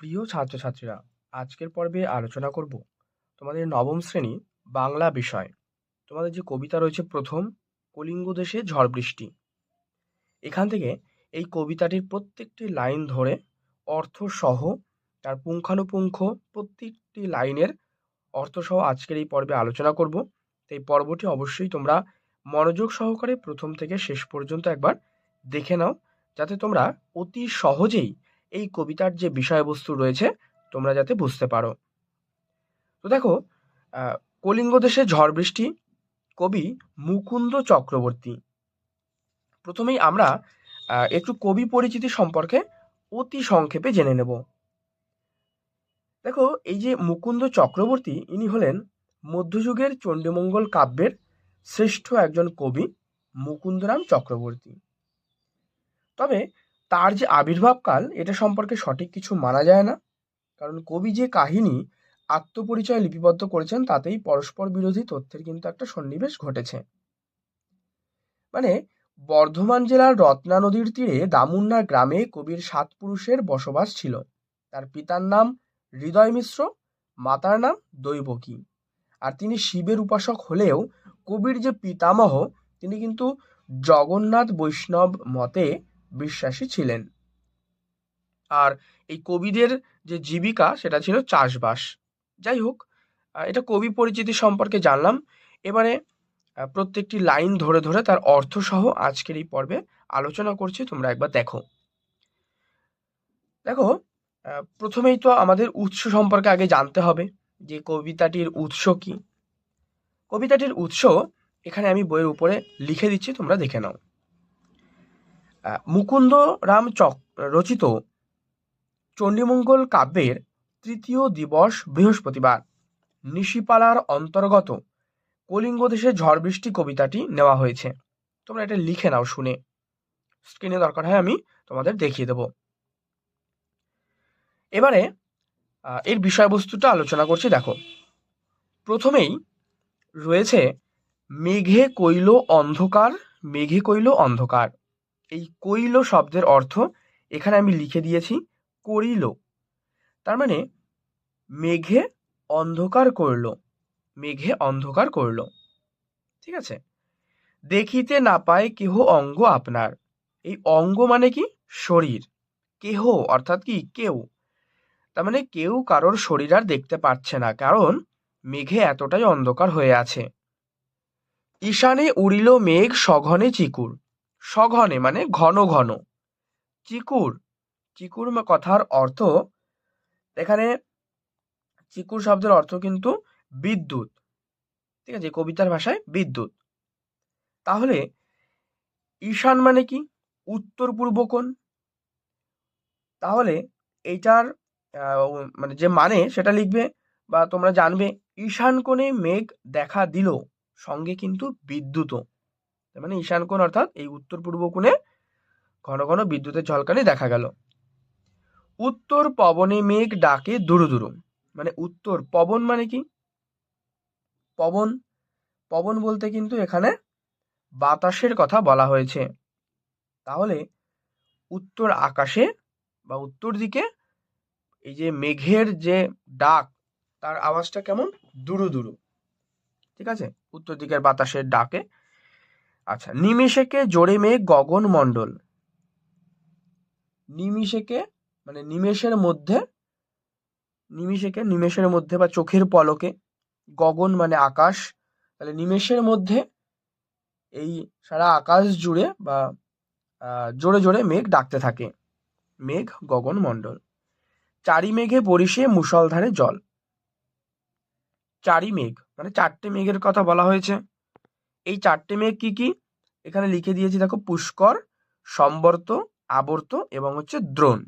প্রিয় ছাত্রছাত্রীরা, আজকের পর্বে আলোচনা করব তোমাদের নবম শ্রেণি বাংলা বিষয়। তোমাদের যে কবিতা রয়েছে প্রথম, কলিঙ্গ দেশে ঝড় বৃষ্টি। এখান থেকে এই কবিতাটির প্রত্যেকটি লাইন ধরে অর্থ সহ তার পুঙ্খানুপুঙ্খ প্রত্যেকটি লাইনের অর্থ সহ আজকের এই পর্বে আলোচনা করব। এই পর্বটি অবশ্যই তোমরা মনোযোগ সহকারে প্রথম থেকে শেষ পর্যন্ত একবার দেখে নাও, যাতে তোমরা অতি সহজেই এই কবিতার যে বিষয়বস্তু রয়েছে, তোমরা যাতে বুঝতে পারো। তো দেখো কলিঙ্গ দেশে ঝড় বৃষ্টি, কবি মুকুন্দ চক্রবর্তী। প্রথমেই আমরা একটু কবি পরিচিতি সম্পর্কে অতি সংক্ষেপে জেনে নেব। দেখো, এই যে মুকুন্দ চক্রবর্তী, ইনি হলেন মধ্যযুগের চণ্ডীমঙ্গল কাব্যের শ্রেষ্ঠ একজন কবি মুকুন্দরাম চক্রবর্তী। তবে তার যে আবির্ভাবকাল, এটা সম্পর্কে সঠিক কিছু মানা যায় না। কারণ কবি যে কাহিনী আত্মপরিচয় লিপিবদ্ধ করেছেন, তাতেই পরস্পর বিরোধী তথ্যের কিন্তু একটা সন্নিবেশ ঘটেছে। মানে বর্ধমান জেলার রত্না নদীর তীরে দামুন্না গ্রামে কবির সাত পুরুষের বসবাস ছিল। তার পিতার নাম হৃদয় মিশ্র, মাতার নাম দৈবকী। আর তিনি শিবের উপাসক হলেও কবির যে পিতামহ, তিনি কিন্তু জগন্নাথ বৈষ্ণব মতে বিশ্বাসী ছিলেন। আর এই কবিদের যে জীবিকা, সেটা ছিল চাষবাস। যাই হোক এটা কবি পরিচিতি সম্পর্কে জানলাম। এবারে প্রত্যেকটি লাইন ধরে ধরে তার অর্থ সহ আজকের এই পর্বে আলোচনা করছি, তোমরা একবার দেখো। দেখো প্রথমেই তো আমাদের উৎস সম্পর্কে আগে জানতে হবে যে কবিতাটির উৎস কি। কবিতাটির উৎস এখানে আমি বইয়ের উপরে লিখে দিচ্ছি, তোমরা দেখে নাও। মুকুন্দ রাম চক রচিত চণ্ডীমঙ্গল কাব্যের তৃতীয় দিবস বৃহস্পতিবার। নিশিপালার অন্তর্গত কলিঙ্গ দেশে ঝড় বৃষ্টি কবিতাটি নেওয়া হয়েছে। তোমরা এটা লিখে নাও শুনে। স্ক্রিনে দরকার হয় আমি তোমাদের দেখিয়ে দেব। এবারে এর বিষয়বস্তুটা আলোচনা করছি, দেখো। প্রথমেই রয়েছে, মেঘে কইল অন্ধকার, মেঘে কইল অন্ধকার। এই কইল শব্দের অর্থ এখানে আমি লিখে দিয়েছি করিল। তার মানে মেঘে অন্ধকার করল, মেঘে অন্ধকার করল। ঠিক আছে? দেখিতে না পায় কেহ অঙ্গ আপনার। এই অঙ্গ মানে কি? শরীর। কেহ, অর্থাৎ কি? কেউ। তার মানে কেউ কারোর শরীর আর দেখতে পাচ্ছে না, কারণ মেঘে এতটাই অন্ধকার হয়ে আছে। ঈশানে উড়িল মেঘ সঘনে চিকুর। সঘনে মানে ঘন ঘন। চিকুর চিকুর কথার অর্থ, এখানে চিকুর শব্দের অর্থ কিন্তু বিদ্যুৎ। ঠিক আছে কবিতার ভাষায় বিদ্যুৎ। তাহলে ঈশান মানে কি? উত্তর পূর্ব কোণ। তাহলে এইটার মানে যে মানে সেটা লিখবে বা তোমরা জানবে, ঈশান কোণে মেঘ দেখা দিল, সঙ্গে কিন্তু বিদ্যুৎও। তার মানে ঈশান কোণ অর্থাৎ এই উত্তর পূর্ব কোণে ঘন ঘন বিদ্যুতের ঝলকানি দেখা গেল। উত্তর পবনে মেঘ ডাকে দুরু দুরু। মানে উত্তর পবন মানে কি? পবন। পবন বলতে কিন্তু এখানে বাতাসের কথা বলা হয়েছে। তাহলে উত্তর আকাশে বা উত্তর দিকে এই যে মেঘের যে ডাক, তার আওয়াজটা কেমন? দুরু দুরু। ঠিক আছে? উত্তর দিকের বাতাসের ডাকে আচ্ছা নিমেষেকে জোরে মেঘ গগন মণ্ডল। নিমিষেকে মানে নিমেষের মধ্যে, নিমিষেকে, নিমেষের মধ্যে বা চোখের পলকে, গগন মানে আকাশ, তাহলে নিমেষের মধ্যে এই সারা আকাশ জুড়ে বা জোরে জোরে মেঘ ডাকতে থাকে। মেঘ গগন মণ্ডল। চারি মেঘে পরিষে মুষলধারে জল। চারি মেঘ মানে চারটে মেঘের কথা বলা হয়েছে। এই চারটে মেঘ কি কি? এখানে লিখে দিয়েছি দেখো পুষ্কর, সম্বর্ত, আবর্ত এবং হচ্ছে দ্রোণ।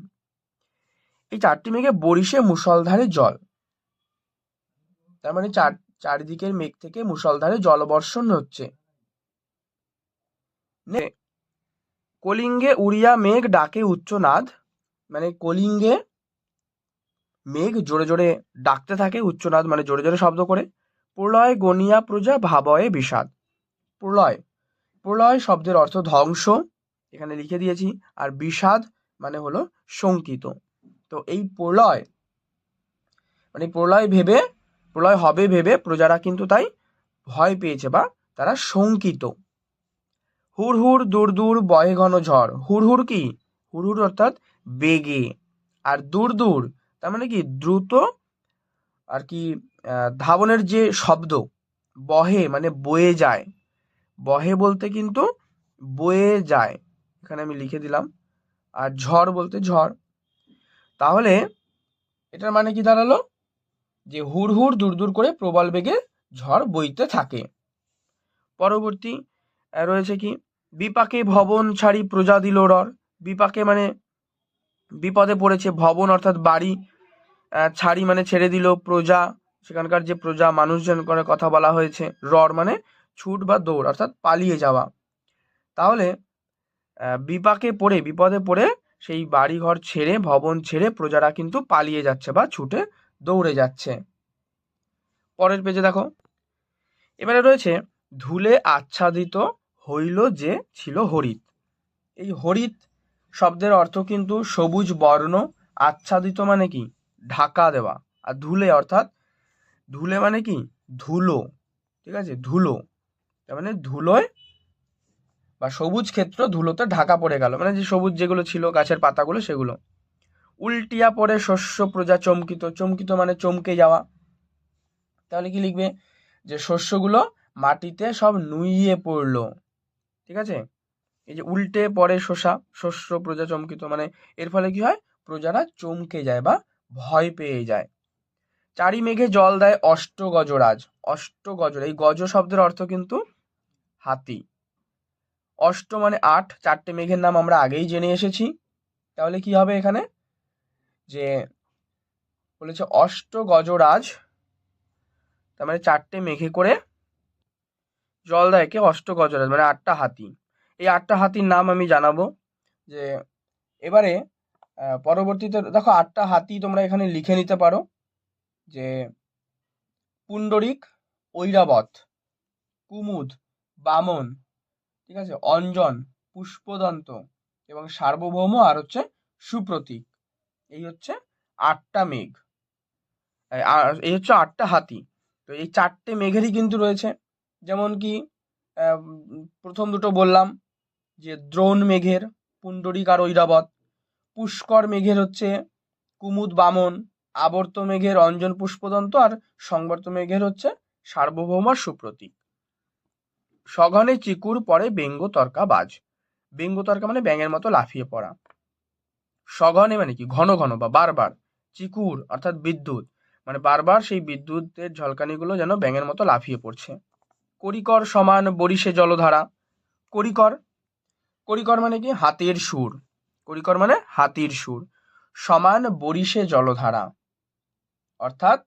এই চারটি মেঘে বরিশে মুষলধারে জল। তার মানে চার, চারিদিকের মেঘ থেকে মুষলধারে জলবর্ষণ হচ্ছে। কলিঙ্গে উড়িয়া মেঘ ডাকে উচ্চনাদ মানে কলিঙ্গে মেঘ জোরে জোরে ডাকতে থাকে উচ্চনাদ মানে জোরে জোরে শব্দ করে। প্রলয় গনিয়া প্রজা ভাবয়ে বিষাদ। প্রলয় প্রলয় শব্দের অর্থ ধ্বংস, এখানে লিখে দিয়েছি, আর বিষাদ মানে হলো শঙ্কিত। তো এই প্রলয় মানে প্রলয় ভেবে, প্রলয় হবে ভেবে প্রজারা কিন্তু তাই ভয় পেয়েছে বা তারা শঙ্কিত। হুড় হুড় দূর দূর বয়ে ঘন ঝড়। হুড় হুড় কি? হুড় হুড় অর্থাৎ বেগে। আর দূর দূর তার মানে কি? দ্রুত, আর কি ধাবনের যে শব্দ, বহে মানে বয়ে যায়। বহে বলতে কিন্তু বয়ে যায়। এখানে আমি লিখে দিলাম। আর ঝড় বলতে ঝড়। তাহলে এটার মানে কি দাঁড়াল? যে হুড় হুড় দূর দূর করে প্রবল বেগে ঝড় বইতে থাকে। পরবর্তী রয়েছে কি? বিপাকে ভবন ছাড়ি প্রজা দিল রর বিপাকে মানে বিপদে পড়েছে ভবন অর্থাৎ বাড়ি ছাড়ি মানে ছেড়ে দিল প্রজা। সেখানকার যে প্রজা, মানুষজন করে কথা বলা হয়েছে। রর মানে ছুট বা দৌড়, অর্থাৎ পালিয়ে যাওয়া। তাহলে বিপাকে পড়ে, বিপদে পড়ে সেই বাড়িঘর ছেড়ে, ভবন ছেড়ে প্রজারা কিন্তু পালিয়ে যাচ্ছে বা ছুটে দৌড়ে যাচ্ছে। পরের পেজে দেখো। এবারে রয়েছে, ধুলে আচ্ছাদিত হইল যে ছিল হরিত এই হরিত শব্দের অর্থ কিন্তু সবুজ বর্ণ, আচ্ছাদিত মানে কি? ঢাকা দেওয়া। আর ধুলে অর্থাৎ, ধুলে মানে কি? ধুলো। ঠিক আছে? ধুলো। তার মানে ধুলোয় বা সবুজ ক্ষেত্র ধুলোতে ঢাকা পড়ে গেল। মানে যে সবুজ যেগুলো ছিল, গাছের পাতাগুলো সেগুলো। উল্টিয়া পড়ে শস্য প্রজা চমকিত। চমকিত মানে চমকে যাওয়া। তাহলে কি লিখবে? যে শস্যগুলো মাটিতে সব নুইয়ে পড়ল। ঠিক আছে? এই যে উল্টে পড়ে শোষা শস্য প্রজা চমকিত মানে এর ফলে কি হয়? প্রজারা চমকে যায় বা ভয় পেয়ে যায়। চারি মেঘে জল দেয় অষ্ট গজরাজ অষ্ট গজর এই গজ শব্দের অর্থ কিন্তু হাতি। অষ্ট মানে আট, চারটে মেঘের নাম আমরা আগেই জেনে এসেছি। তাহলে কি হবে এখানে? যে বলেছে অষ্ট গজরাজ, তার মানে চারটে মেঘে করে জল দেয় কে? অষ্ট গজরাজ মানে আটটা হাতি। এই আটটা হাতির নাম আমি জানাব যে এবারে পরবর্তীতে দেখো আটটা হাতি তোমরা এখানে লিখে নিতে পারো যে পুণ্ডরিক, ঐরাবত, কুমুদ বামন, ঠিক আছে? অঞ্জন, পুষ্পদন্ত এবং সার্বভৌম আর হচ্ছে সুপ্রতীক। এই হচ্ছে আটটা মেঘ। এই হচ্ছে আটটা হাতি। তো এই চারটে মেঘেরই কিন্তু রয়েছে। যেমন কি প্রথম দুটো বললাম, যে দ্রোণ মেঘের, পুণ্ডরিক আর ঐরাবত। পুষ্কর মেঘের হচ্ছে কুমুদ বামন, আবর্ত মেঘের অঞ্জন পুষ্পদন্ত আর সংবর্ত মেঘের হচ্ছে সার্বভৌম আর সুপ্রতীক। সঘনে চিকুর পরে ব্যঙ্গ তর্কা বাজ। ব্যঙ্গ তর্কা মানে ব্যাঙের মতো লাফিয়ে পড়া। সঘনে মানে কি? ঘন ঘন বা বারবার। চিকুর অর্থাৎ বিদ্যুৎ। মানে বারবার সেই বিদ্যুতের ঝলকানিগুলো যেন ব্যাঙের মতো লাফিয়ে পড়ছে। করিকর সমান বরিশে জলধারা। করিকর? করিকর মানে কি? হাতের সুর। করিকর মানে হাতির সুর। সমান বরিশে জলধারা। অর্থাৎ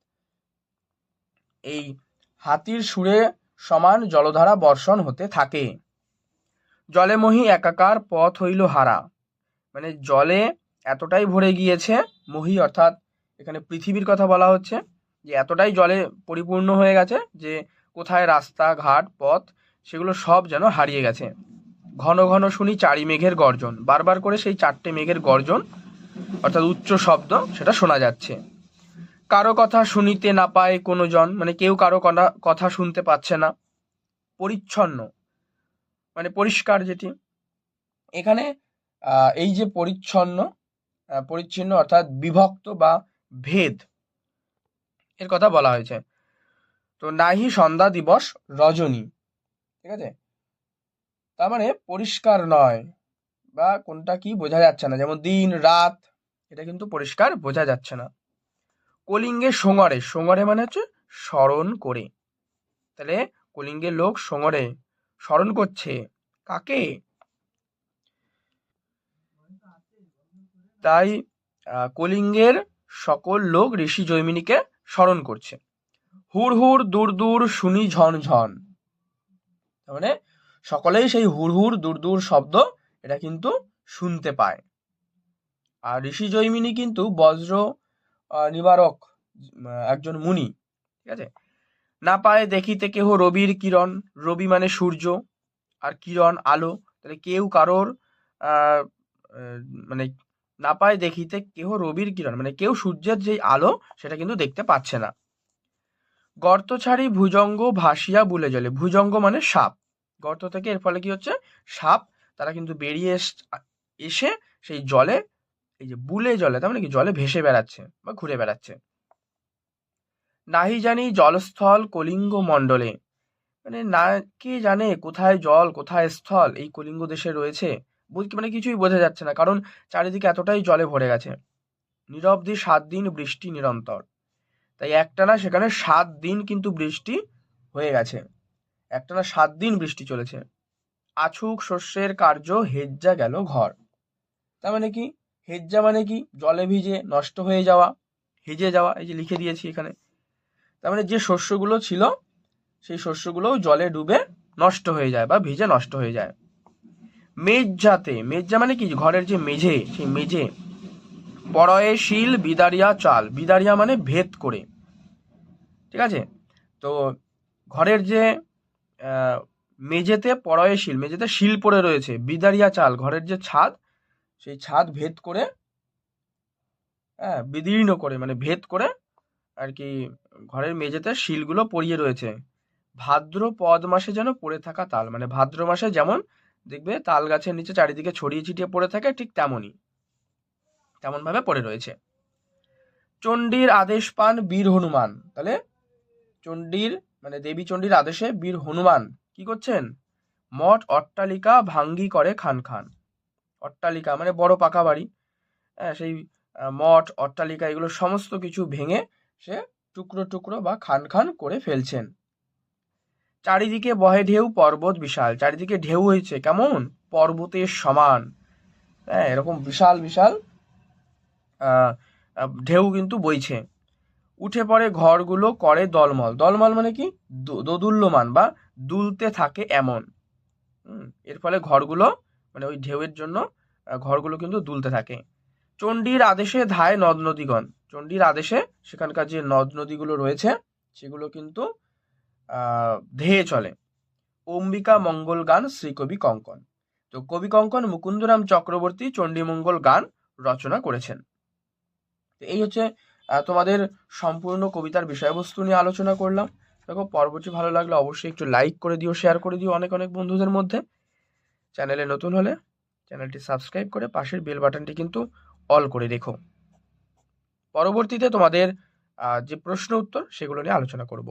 এই হাতির সুরে সমান জলধারা বর্ষণ হতে থাকে। জলে মহি একাকার পথ হইল হারা। মানে জলে এতটাই ভরে গিয়েছে, মহি অর্থাৎ এখানে পৃথিবীর কথা বলা হচ্ছে, যে এতটাই জলে পরিপূর্ণ হয়ে গেছে যে কোথায় রাস্তা, ঘাট, পথ, সেগুলো সব যেন হারিয়ে গেছে। ঘন ঘন শুনি চারি মেঘের গর্জন। বারবার করে সেই চারটে মেঘের গর্জন, অর্থাৎ উচ্চ শব্দ, সেটা শোনা যাচ্ছে। কারও কথা শুনিতে না পায় কোনো জন মানে কেউ কারও কথা শুনতে পাচ্ছে না। পরিচ্ছন্ন মানে পরিষ্কার যেটি। এখানে এই যে পরিচ্ছন্ন পরিচ্ছিন্ন অর্থাৎ বিভক্ত বা ভেদ, এর কথা বলা হয়েছে। তো নাহি সন্ধ্যা দিবস রজনী, ঠিক আছে? তার মানে পরিষ্কার নয়, বা কোনটা কি বোঝা যাচ্ছে না। যেমন দিন, রাত, এটা কিন্তু পরিষ্কার বোঝা যাচ্ছে না। কলিঙ্গে সোঙরে সোঙরে মানে হচ্ছে স্মরণ করে। তাহলে কলিঙ্গের লোক সোঙরে, স্মরণ করছে। কাকে? তাই কলিঙ্গের সকল লোক ঋষি জৈমিনীকে স্মরণ করছে। হুড় হুড় দূর দূর শুনি ঝন ঝন। মানে সকলেই সেই হুড় হুর দূর দূর শব্দ এটা কিন্তু শুনতে পায়। আর ঋষি জৈমিনী কিন্তু বজ্র নিবারক একজন মুনি, ঠিক আছে? না পায় দেখিতে কেহ রবির কিরণ, রবি মানে সূর্য আর কিরণ আলো, তাহলে কেউ কারোর মানে না পায় দেখিতে কেহ রবির কিরণ মানে কেউ সূর্যের যেই আলো সেটা কিন্তু দেখতে পাচ্ছে না। গর্ত ছাড়ি ভুজঙ্গ ভাসিয়া বুলে জলে ভুজঙ্গ মানে সাপ। গর্ত থেকে এর ফলে কি হচ্ছে? সাপ, তারা কিন্তু বেরিয়ে এসে সেই জলে এই যে বুলে জলে, তার মানে কি? জলে ভেসে বেড়াচ্ছে বা ঘুরে বেড়াচ্ছে। নাহি জানি জলস্থল কলিঙ্গ মণ্ডলে। মানে না, কে জানে কোথায় জল, কোথায় স্থল এই কলিঙ্গ দেশে রয়েছে? মানে কিছুই বোঝা যাচ্ছে না, কারণ চারিদিকে এতটাই জলে ভরে গেছে। নিরবধি সাত দিন বৃষ্টি নিরন্তর। তাই একটানা সেখানে সাত দিন কিন্তু বৃষ্টি হয়ে গেছে। একটানা সাত দিন বৃষ্টি চলেছে। আছুক শস্যের কার্য হেজ্জা গেল ঘর। তার মানে কি? হেজ্জা মানে কি? জলে ভিজে নষ্ট হয়ে যাওয়া, হেজে যাওয়া, এই যে লিখে দিয়েছি এখানে। তার মানে যে শস্যগুলো ছিল, সেই শস্যগুলো জলে ডুবে নষ্ট হয়ে যায় বা ভিজে নষ্ট হয়ে যায়। মেজ্জাতে, মেজ্জা মানে কি? ঘরের যে মেঝে, সেই মেঝে। পরয়ে শিল, বিদারিয়া চাল। বিদারিয়া মানে ভেদ করে। ঠিক আছে? তো ঘরের যে মেঝেতে পরয়ে শিল, মেঝেতে শিল পড়ে রয়েছে, বিদারিয়া চাল, ঘরের যে ছাদ সেই ছাদ ভেদ করে হ্যাঁ বিদীর্ণ করে মানে ভেদ করে আর কি ঘরের মেঝেতে শিলগুলো পড়িয়ে রয়েছে। ভাদ্র পদ মাসে যেন পড়ে থাকা তাল মানে ভাদ্র মাসে যেমন দেখবে তাল গাছের নিচে চারিদিকে ছড়িয়ে ছিটিয়ে পড়ে থাকে, ঠিক তেমনই তেমন ভাবে পড়ে রয়েছে। চণ্ডীর আদেশ পান বীর হনুমান। তাহলে চণ্ডীর মানে দেবী চণ্ডীর আদেশে বীর হনুমান কি করছেন? মঠ অট্টালিকা ভাঙ্গি করে খান খান। অট্টালিকা মানে বড় পাকা বাড়ি। হ্যাঁ সেই মঠ, অট্টালিকা, এগুলো সমস্ত কিছু ভেঙে সে টুকরো টুকরো বা খান খান করে ফেলছেন। চারিদিকে বহে ঢেউ, পর্বত বিশাল। চারিদিকে ঢেউ হয়েছে, কেমন? পর্বতের সমান। হ্যাঁ এরকম বিশাল বিশাল ঢেউ কিন্তু বইছে। উঠে পড়ে ঘরগুলো করে দলমল। দলমল মানে কি? দোদুল্যমান বা দুলতে থাকে এমন। এর ফলে ঘরগুলো মানে ওই ঢেউয়ের জন্য ঘরগুলো কিন্তু দুলতে থাকে। চণ্ডীর আদেশে ধায় নদ নদীগণ। চণ্ডীর আদেশে সেখানকার যে নদ নদীগুলো রয়েছে, সেগুলো কিন্তু ধেয়ে চলে। অম্বিকা মঙ্গল গান শ্রীকবি কঙ্কন। তো কবি কঙ্কন মুকুন্দরাম চক্রবর্তী চণ্ডীমঙ্গল গান রচনা করেছেন। এই হচ্ছে তোমাদের সম্পূর্ণ কবিতার বিষয়বস্তু নিয়ে আলোচনা করলাম। দেখো, পর্বটি ভালো লাগলে অবশ্যই একটু লাইক করে দিও শেয়ার করে দিও অনেক অনেক বন্ধুদের মধ্যে। চ্যানেলে নতুন হলে চ্যানেলটি সাবস্ক্রাইব করে পাশের বেল বাটনটি কিন্তু অল করে রেখো। পরবর্তীতে তোমাদের যে প্রশ্ন উত্তর সেগুলো নিয়ে আলোচনা করব।